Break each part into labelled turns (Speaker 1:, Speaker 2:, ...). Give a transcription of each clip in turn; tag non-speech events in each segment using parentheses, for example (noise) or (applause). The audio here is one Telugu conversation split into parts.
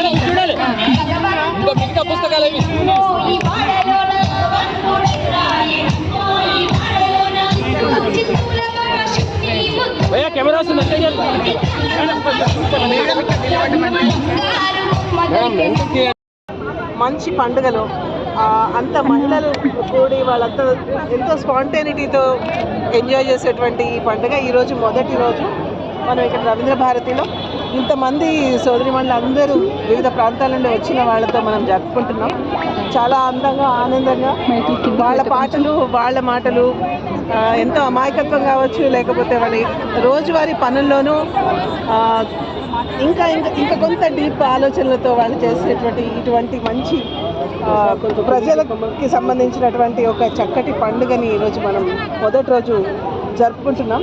Speaker 1: మేడం చూడాలి. ఇంకా మిగతా పుస్తకాలు ఏమి భయ్యా కెమెరాస్
Speaker 2: మంచి పండుగలు. అంత మహిళలు కూడి వాళ్ళంతా ఎంతో స్పాంటేనిటీతో ఎంజాయ్ చేసేటువంటి ఈ పండుగ. ఈరోజు మొదటి రోజు మనం ఇక్కడ రవీంద్ర భారతిలో ఇంతమంది సోదరిమణులు అందరూ వివిధ ప్రాంతాల నుండి వచ్చిన వాళ్ళతో మనం జరుపుకుంటున్నాం. చాలా అందంగా ఆనందంగా వాళ్ళ పాటలు వాళ్ళ మాటలు ఎంతో అమాయకత్వం కావచ్చు లేకపోతే వాళ్ళ రోజువారీ పనుల్లోనూ ఇంకా ఇంకా ఇంకా కొంత డీప్ ఆలోచనలతో వాళ్ళు చేసేటువంటి ఇటువంటి మంచి ప్రజలకి సంబంధించినటువంటి ఒక చక్కటి పండుగని ఈరోజు మనం మొదటి రోజు జరుపుకుంటున్నాం.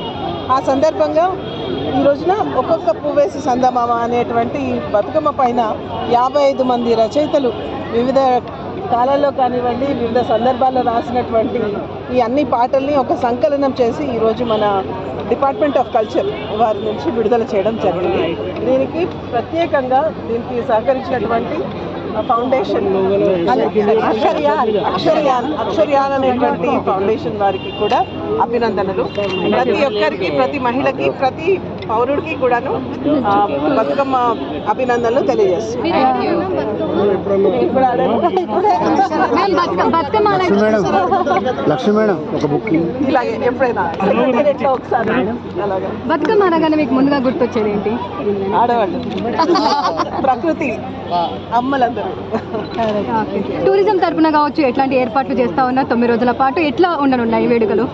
Speaker 2: ఆ సందర్భంగా ఈ రోజున ఒక్కొక్క పువ్వేసి సందమామ అనేటువంటి ఈ బతుకమ్మ పైన యాభై ఐదు మంది రచయితలు వివిధ కాలాల్లో కానివ్వండి వివిధ సందర్భాల్లో రాసినటువంటి ఈ అన్ని పాటల్ని ఒక సంకలనం చేసి ఈరోజు మన డిపార్ట్మెంట్ ఆఫ్ కల్చర్ వారి నుంచి విడుదల చేయడం జరిగింది. దీనికి ప్రత్యేకంగా దీనికి సహకరించినటువంటి ఫౌండేషన్ అక్షర్యాన్ అక్షర్యాన్ అక్షర్యాన్ అనేటువంటి ఫౌండేషన్ వారికి కూడా అభినందనలు. ప్రతి ఒక్కరికి ప్రతి మహిళకి ప్రతి పౌరుడికి కూడాను బతుకమ్మ అభినందనలు తెలియజేస్తున్నాను ఇలాగే ఎప్పుడైనా. ఎట్లా ఒకసారి. అలాగే.
Speaker 3: బతుకమ్మ అనగానే మీకు ముందుగా గుర్తొచ్చేది ఏంటి?
Speaker 2: ఆడవాళ్ళు. (laughs) ప్రకృతి. అమ్మలందరూ.
Speaker 3: టూరిజం తరపున కావచ్చు ఎట్లాంటి ఏర్పాట్లు చేస్తా ఉన్నా తొమ్మిది రోజుల పాటు ఎట్లా ఉండనున్నాయి వేడుకలు?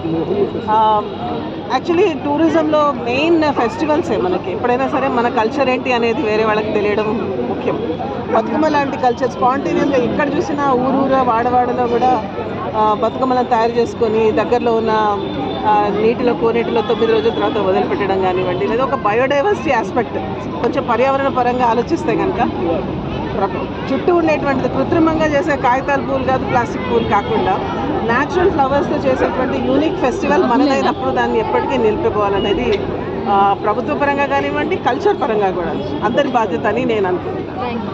Speaker 2: యాక్చువల్లీ టూరిజంలో మెయిన్ ఫెస్టివల్సే మనకి. ఎప్పుడైనా సరే మన కల్చర్ ఏంటి అనేది వేరే వాళ్ళకి తెలియడం ముఖ్యం. బతుకమ్మ లాంటి కల్చర్ స్పాంటేనియస్గా ఎక్కడ చూసినా ఊరూర వాడవాడలో కూడా బతుకమ్మలను తయారు చేసుకొని దగ్గరలో ఉన్న నీటిలో కోనేటిలో తొమ్మిది రోజుల తర్వాత వదిలిపెట్టడం కానివ్వండి లేదా ఒక బయోడైవర్సిటీ ఆస్పెక్ట్ కొంచెం పర్యావరణ పరంగా ఆలోచిస్తే కనుక చుట్టూ ఉండేటువంటిది కృత్రిమంగా చేసే కాగితాల పూలు కాదు ప్లాస్టిక్ పూలు కాకుండా న్యాచురల్ ఫ్లవర్స్తో చేసేటువంటి యూనిక్ ఫెస్టివల్ మనదైనప్పుడు దాన్ని ఎప్పటికీ నిలిపిపోవాలనేది ప్రభుత్వ పరంగా కానివ్వండి కల్చర్ పరంగా కూడా అందరి బాధ్యత అని నేను అనుకుంటున్నాను.